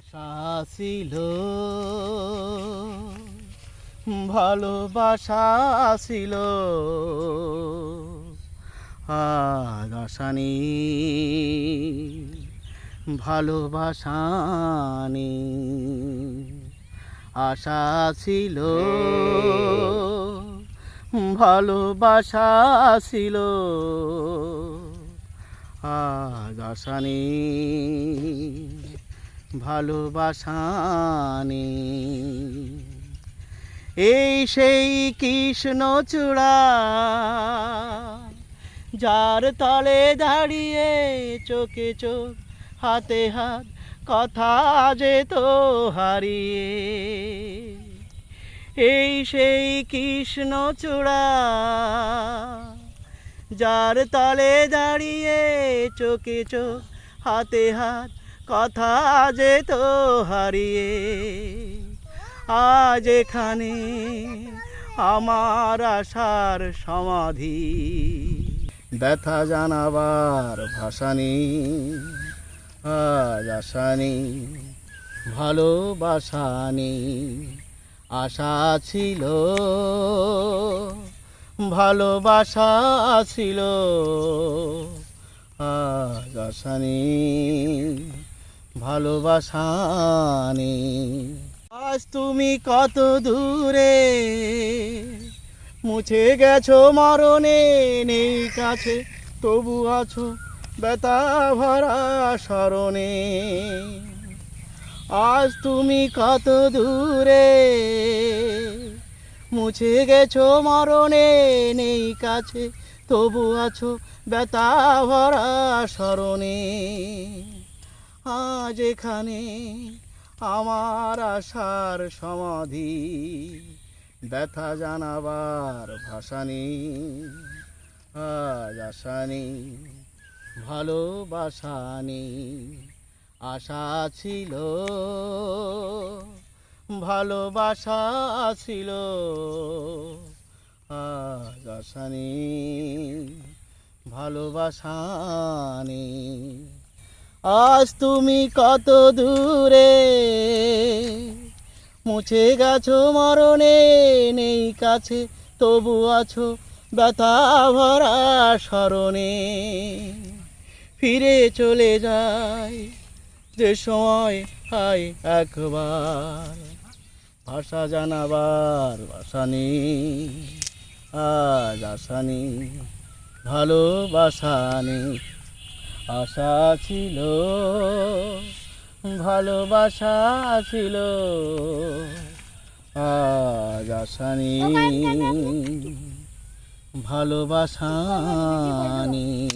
আশা ছিল ভালোবাসা ছিল। আজ আশা ভালোবাসা আশা ছিল ভালোবাসা ছিল। আজ ভালোবাসা নেই এই সেই কৃষ্ণ চূড়া যার তলে দাঁড়িয়ে চোখে চোখ, হাতে হাত, কথা যেত হারিয়ে। এই সেই কৃষ্ণ চূড়া যার তলে দাঁড়িয়ে চোখে চোখ, হাতে হাত কথা যেত হারিয়ে, আজ এখানে আমার আশার সমাধি। ব্যথা জানাবার ভাষা নেই, আজ আশা নেই, ভালোবাসা নেই, আশা ছিল, ভালোবাসা ছিল, আজ আশা নেই। ভালোবাসা নেই আজ তুমি কত দূরে? মুছে গেছো মরণে, নেই কাছে, তবু আছো বেতা ভরা স্মরণে। আজ তুমি কত দূরে? মুছে গেছো মরণে, নেই কাছে, তবু আছো বেতা ভরা স্মরণে। আজ এখানে আমার আশার সমাধি। ব্যথা জানাবার ভাষা নেই, আজ আশা নেই, ভালোবাসা নেই, আশা ছিল, ভালোবাসা ছিল, আজ আশা নেই, ভালোবাসা নেই। আজ তুমি কত দূরে? মুছে গেছো মরণে, নেই কাছে, তবু আছো ব্যথা ভরা স্মরণে। ফিরে চলে যায় যে সময় হয় একবার। ভাষা জানাবার ভাষা আজ আশা নেই, ভালোবাসা নেই। আশা ছিল ভালোবাসা ছিল। আজ আশা নেই ভালোবাসা নেই।